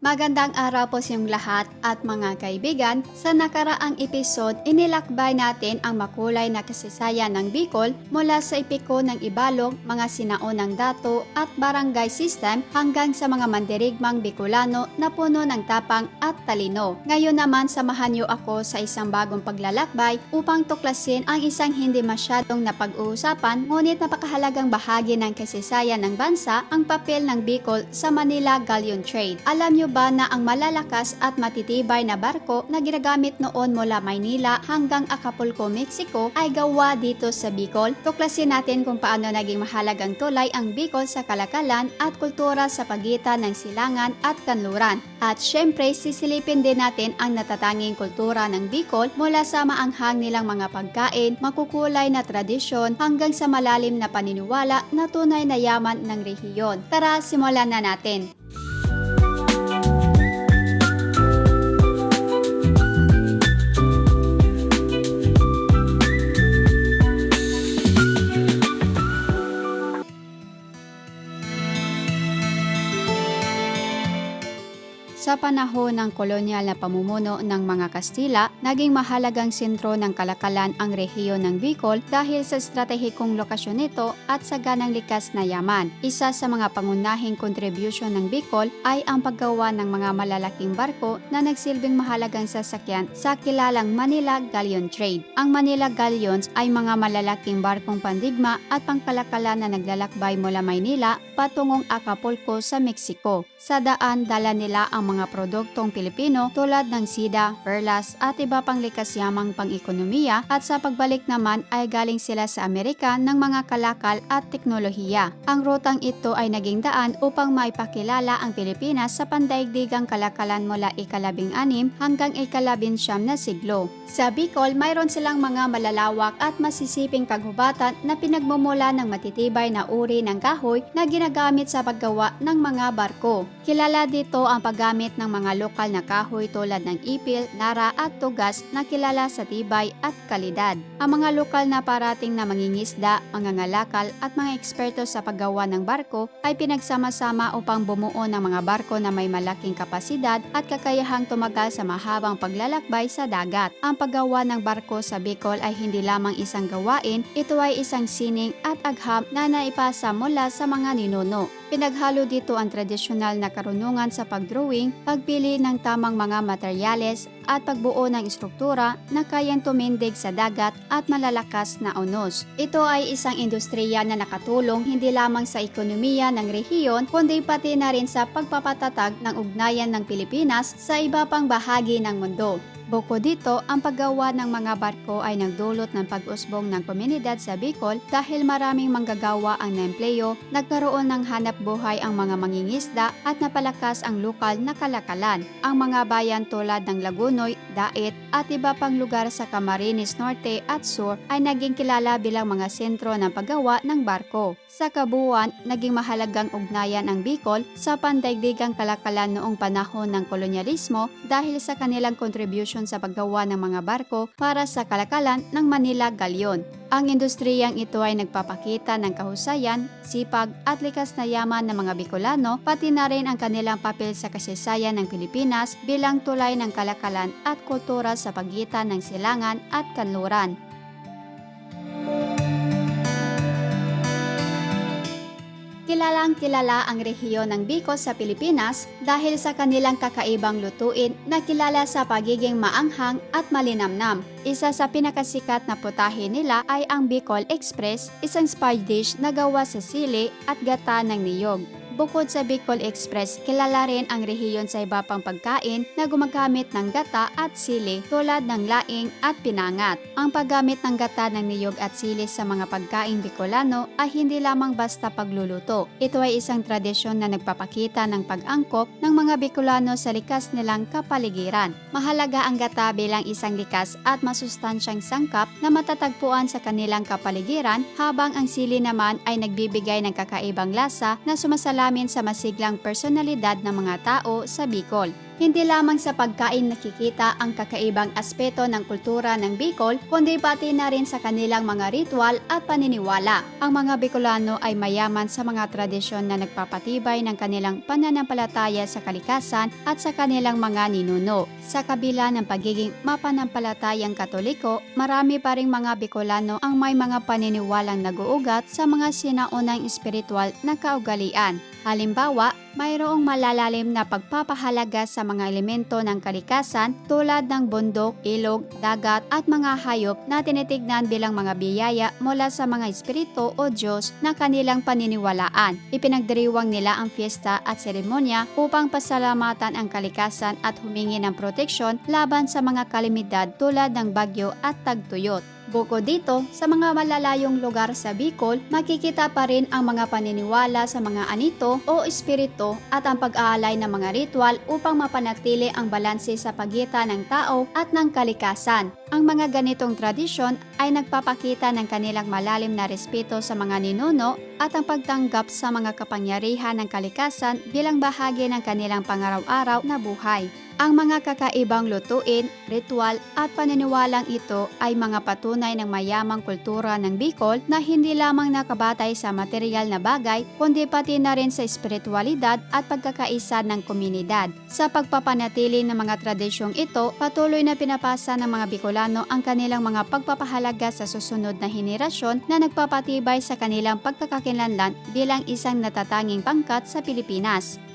Magandang araw po sa inyong lahat at mga kaibigan. Sa nakaraang episode, inilakbay natin ang makulay na kasaysayan ng Bicol mula sa ipiko ng Ibalog, mga sinaunang dato at barangay system hanggang sa mga mandirigmang Bicolano na puno ng tapang at talino. Ngayon naman samahan niyo ako sa isang bagong paglalakbay upang tuklasin ang isang hindi masyadong napag-uusapan ngunit napakahalagang bahagi ng kasaysayan ng bansa ang papel ng Bicol sa Manila Galleon Trade. Alam niyo ba na ang malalakas at matitibay na barko na ginagamit noon mula Maynila hanggang Acapulco, Mexico ay gawa dito sa Bicol? Tuklasin natin kung paano naging mahalagang tulay ang Bicol sa kalakalan at kultura sa pagitan ng silangan at kanluran. At syempre, sisilipin din natin ang natatanging kultura ng Bicol mula sa maanghang nilang mga pagkain, makukulay na tradisyon hanggang sa malalim na paniniwala na tunay na yaman ng rehiyon. Tara, simulan na natin. Panahon ng kolonyal na pamumuno ng mga Kastila, naging mahalagang sentro ng kalakalan ang rehiyon ng Bicol dahil sa estratehikong lokasyon nito at sa ganang likas na yaman. Isa sa mga pangunahing contribution ng Bicol ay ang paggawa ng mga malalaking barko na nagsilbing mahalagang sasakyan sa kilalang Manila Galleon Trade. Ang Manila Galleons ay mga malalaking barkong pandigma at pangkalakalan na naglalakbay mula Maynila patungong Acapulco sa Mexico. Sa daan, dala nila ang mga produktong Pilipino tulad ng sida, perlas at iba pang likas yamang pang-ekonomiya at sa pagbalik naman ay galing sila sa Amerika ng mga kalakal at teknolohiya. Ang rutang ito ay naging daan upang maipakilala ang Pilipinas sa pandaigdigang kalakalan mula ikalabing anim hanggang ikalabing siyam na siglo. Sa Bicol, mayroon silang mga malalawak at masisiping kagubatan na pinagmumula ng matitibay na uri ng kahoy na ginagamit sa paggawa ng mga barko. Kilala dito ang paggamit ng mga lokal na kahoy tulad ng ipil, nara at tugas na kilala sa tibay at kalidad. Ang mga lokal na parating na mangingisda, mga ngalakal at mga eksperto sa paggawa ng barko ay pinagsama-sama upang bumuo ng mga barko na may malaking kapasidad at kakayahang tumagal sa mahabang paglalakbay sa dagat. Ang paggawa ng barko sa Bicol ay hindi lamang isang gawain, ito ay isang sining at agham na naipasa mula sa mga ninuno. Pinaghalo dito ang tradisyonal na karunungan sa pagdrawing, pagpili ng tamang mga materyales at pagbuo ng istruktura na kayang tumindig sa dagat at malalakas na unos. Ito ay isang industriya na nakatulong hindi lamang sa ekonomiya ng rehiyon kundi pati na rin sa pagpapatatag ng ugnayan ng Pilipinas sa iba pang bahagi ng mundo. Bukod dito, ang paggawa ng mga barko ay nagdulot ng pag-usbong ng komunidad sa Bicol dahil maraming manggagawa ang naempleyo, nagkaroon ng hanap buhay ang mga mangingisda at napalakas ang lokal na kalakalan. Ang mga bayan tulad ng Lagunoy, Dait at iba pang lugar sa Camarines Norte at Sur ay naging kilala bilang mga sentro ng paggawa ng barko. Sa kabuuan, naging mahalagang ugnayan ang Bicol sa pandaigdigang kalakalan noong panahon ng kolonyalismo dahil sa kanilang contribution sa paggawa ng mga barko para sa kalakalan ng Manila Galleon. Ang industriyang ito ay nagpapakita ng kahusayan, sipag at likas na yaman ng mga Bicolano pati na rin ang kanilang papel sa kasaysayan ng Pilipinas bilang tulay ng kalakalan at kultura sa pagitan ng silangan at kanluran. Kilalang kilala ang rehiyon ng Bicol sa Pilipinas dahil sa kanilang kakaibang lutuin na kilala sa pagiging maanghang at malinamnam. Isa sa pinakasikat na putahe nila ay ang Bicol Express, isang spice dish na gawa sa sili at gata ng niyog. Bukod sa Bicol Express, kilala rin ang rehiyon sa iba pang pagkain na gumagamit ng gata at sili tulad ng laing at pinangat. Ang paggamit ng gata ng niyog at sili sa mga pagkain Bicolano ay hindi lamang basta pagluluto. Ito ay isang tradisyon na nagpapakita ng pag-angkop ng mga Bicolano sa likas nilang kapaligiran. Mahalaga ang gata bilang isang likas at masustansyang sangkap na matatagpuan sa kanilang kapaligiran habang ang sili naman ay nagbibigay ng kakaibang lasa na sumasalamin sa masiglang personalidad ng mga tao sa Bicol. Hindi lamang sa pagkain nakikita ang kakaibang aspeto ng kultura ng Bicol, kundi pati na rin sa kanilang mga ritual at paniniwala. Ang mga Bicolano ay mayaman sa mga tradisyon na nagpapatibay ng kanilang pananampalataya sa kalikasan at sa kanilang mga ninuno. Sa kabila ng pagiging mapanampalatayang katoliko, marami pa ring mga Bicolano ang may mga paniniwalang nag-uugat sa mga sinaunang espiritual na kaugalian. Halimbawa, mayroong malalalim na pagpapahalaga sa mga elemento ng kalikasan tulad ng bundok, ilog, dagat at mga hayop na tinitignan bilang mga biyaya mula sa mga espiritu o Diyos na kanilang paniniwalaan. Ipinagdiriwang nila ang fiesta at seremonya upang pasalamatan ang kalikasan at humingi ng proteksyon laban sa mga kalimidad tulad ng bagyo at tagtuyot. Bukod dito, sa mga malalayong lugar sa Bicol, makikita pa rin ang mga paniniwala sa mga anito o espiritu at ang pag-aalay ng mga ritual upang mapanatili ang balanse sa pagitan ng tao at ng kalikasan. Ang mga ganitong tradisyon ay nagpapakita ng kanilang malalim na respeto sa mga ninuno at ang pagtanggap sa mga kapangyarihan ng kalikasan bilang bahagi ng kanilang pangaraw-araw na buhay. Ang mga kakaibang lutuin, ritual at paniniwalang ito ay mga patunay ng mayamang kultura ng Bicol na hindi lamang nakabatay sa material na bagay kundi pati na rin sa espiritualidad at pagkakaisa ng komunidad. Sa pagpapanatili ng mga tradisyong ito, patuloy na pinapasa ng mga Bicolano ang kanilang mga pagpapahalaga sa susunod na henerasyon na nagpapatibay sa kanilang pagkakakilanlan bilang isang natatanging pangkat sa Pilipinas.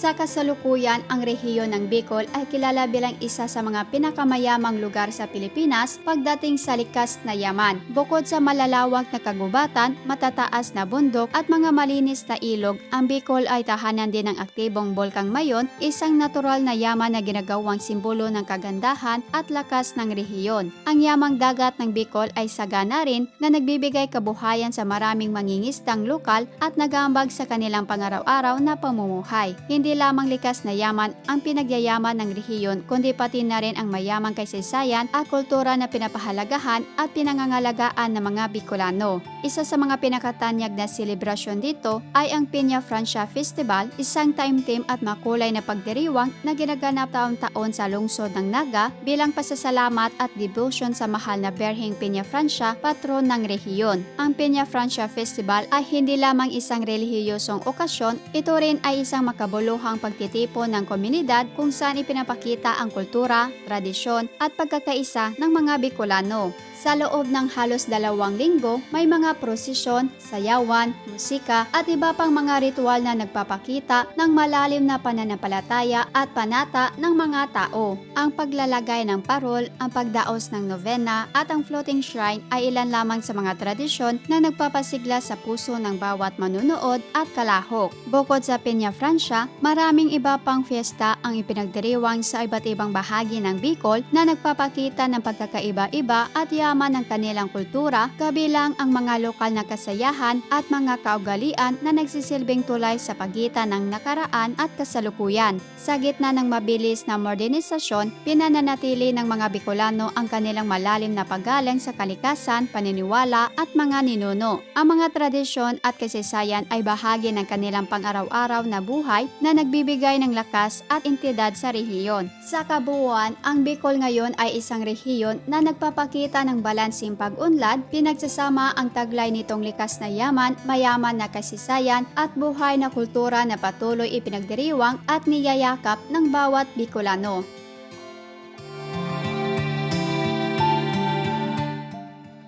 Sa kasalukuyan, ang rehiyon ng Bicol ay kilala bilang isa sa mga pinakamayamang lugar sa Pilipinas pagdating sa likas na yaman. Bukod sa malalawak na kagubatan, matataas na bundok at mga malinis na ilog, ang Bicol ay tahanan din ng aktibong Bulkang Mayon, isang natural na yaman na ginagawang simbolo ng kagandahan at lakas ng rehiyon. Ang yamang dagat ng Bicol ay sagana rin na nagbibigay kabuhayan sa maraming mangingistang lokal at nagambag sa kanilang pangaraw-araw na pamumuhay. Hindi hindi lamang likas na yaman ang pinagyayaman ng rehiyon kundi pati na rin ang mayamang kasaysayan at kultura na pinapahalagahan at pinangangalagaan ng mga Bicolano. Isa sa mga pinakatanyag na selebrasyon dito ay ang Peña Francia Festival, isang time-team at makulay na pagdiriwang na ginaganap taon-taon sa lungsod ng Naga bilang pasasalamat at devotion sa mahal na Berhing Peña Francia, patron ng rehiyon. Ang Peña Francia Festival ay hindi lamang isang relihiyosong okasyon, ito rin ay isang makabuluhang pagtitipon ng komunidad kung saan ipinapakita ang kultura, tradisyon at pagkakaisa ng mga Bicolano. Sa loob ng halos dalawang linggo, may mga prosesyon, sayawan, musika at iba pang mga ritual na nagpapakita ng malalim na pananampalataya at panata ng mga tao. Ang paglalagay ng parol, ang pagdaos ng novena at ang floating shrine ay ilan lamang sa mga tradisyon na nagpapasigla sa puso ng bawat manunood at kalahok. Bukod sa Peña Francia, maraming iba pang fiesta ang ipinagdiriwang sa iba't ibang bahagi ng Bicol na nagpapakita ng pagkakaiba-iba at yaman ng kanilang kultura, kabilang ang mga lokal na kasayahan at mga kaugalian na nagsisilbing tulay sa pagitan ng nakaraan at kasalukuyan. Sa gitna ng mabilis na modernisasyon, pinananatili ng mga Bicolano ang kanilang malalim na paggalang sa kalikasan, paniniwala at mga ninuno. Ang mga tradisyon at kasaysayan ay bahagi ng kanilang pang-araw-araw na buhay na nagbibigay ng lakas at entidad sa rehiyon. Sa kabuuan, ang Bicol ngayon ay isang rehiyon na nagpapakita ng balansing pag-unlad, pinagsasama ang taglay nitong likas na yaman, mayaman na kasaysayan at buhay na kultura na patuloy ipinagdiriwang at niyayakap ng bawat Bicolano.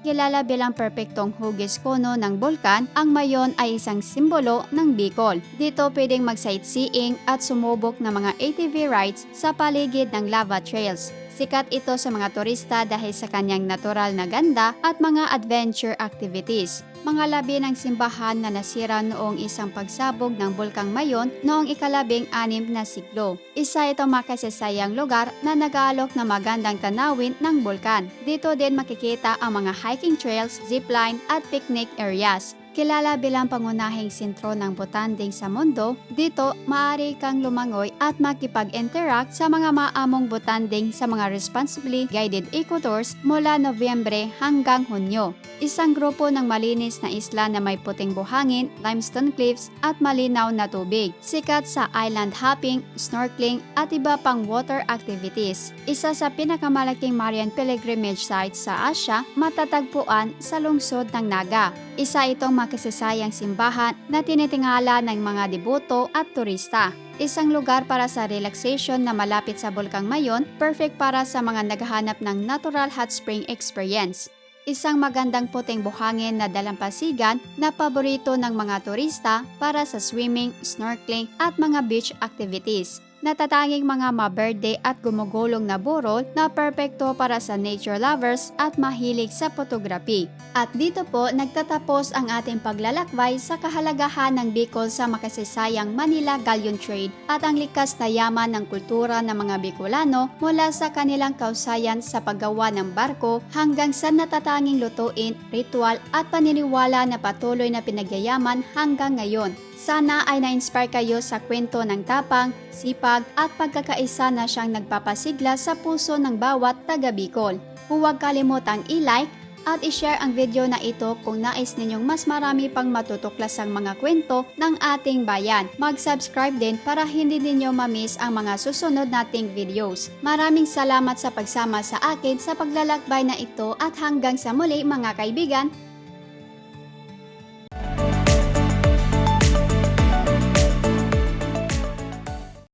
Kilala bilang perpektong hugis kono ng bulkan, ang mayon ay isang simbolo ng Bicol. Dito pwedeng mag-sightseeing at sumubok ng mga ATV rides sa paligid ng lava trails. Sikat ito sa mga turista dahil sa kanyang natural na ganda at mga adventure activities. Mga labi ng simbahan na nasira noong isang pagsabog ng Bulkang Mayon noong ikalabing anim na siglo. Isa itong makasasayang lugar na nag-aalok na magandang tanawin ng bulkan. Dito din makikita ang mga hiking trails, zipline at picnic areas. Kilala bilang pangunahing sentro ng botanding sa mundo, dito maaari kang lumangoy at makipag-interact sa mga maamong botanding sa mga responsibly guided ecotours mula Nobyembre hanggang Hunyo. Isang grupo ng malinis na isla na may puting buhangin, limestone cliffs at malinaw na tubig. Sikat sa island hopping, snorkeling at iba pang water activities. Isa sa pinakamalaking Marian pilgrimage sites sa Asia, matatagpuan sa lungsod ng Naga. Isa itong makasasayang simbahan na tinitingala ng mga deboto at turista. Isang lugar para sa relaxation na malapit sa Bulkang Mayon, perfect para sa mga naghahanap ng natural hot spring experience. Isang magandang puting buhangin na dalampasigan na paborito ng mga turista para sa swimming, snorkeling at mga beach activities. Natatanging mga maberde at gumugulong na burol na perpekto para sa nature lovers at mahilig sa photography. At dito po nagtatapos ang ating paglalakbay sa kahalagahan ng Bicol sa makasasayang Manila Galleon Trade at ang likas na yaman ng kultura ng mga Bicolano mula sa kanilang kausayan sa paggawa ng barko hanggang sa natatanging lutuin, ritual at paniniwala na patuloy na pinagyayaman hanggang ngayon. Sana ay na-inspire kayo sa kwento ng tapang, sipag at pagkakaisa na siyang nagpapasigla sa puso ng bawat taga Bicol. Huwag kalimutang i-like at i-share ang video na ito kung nais ninyong mas marami pang matutuklas ang mga kwento ng ating bayan. Mag-subscribe din para hindi ninyo mamiss ang mga susunod nating videos. Maraming salamat sa pagsama sa akin sa paglalakbay na ito at hanggang sa muli mga kaibigan,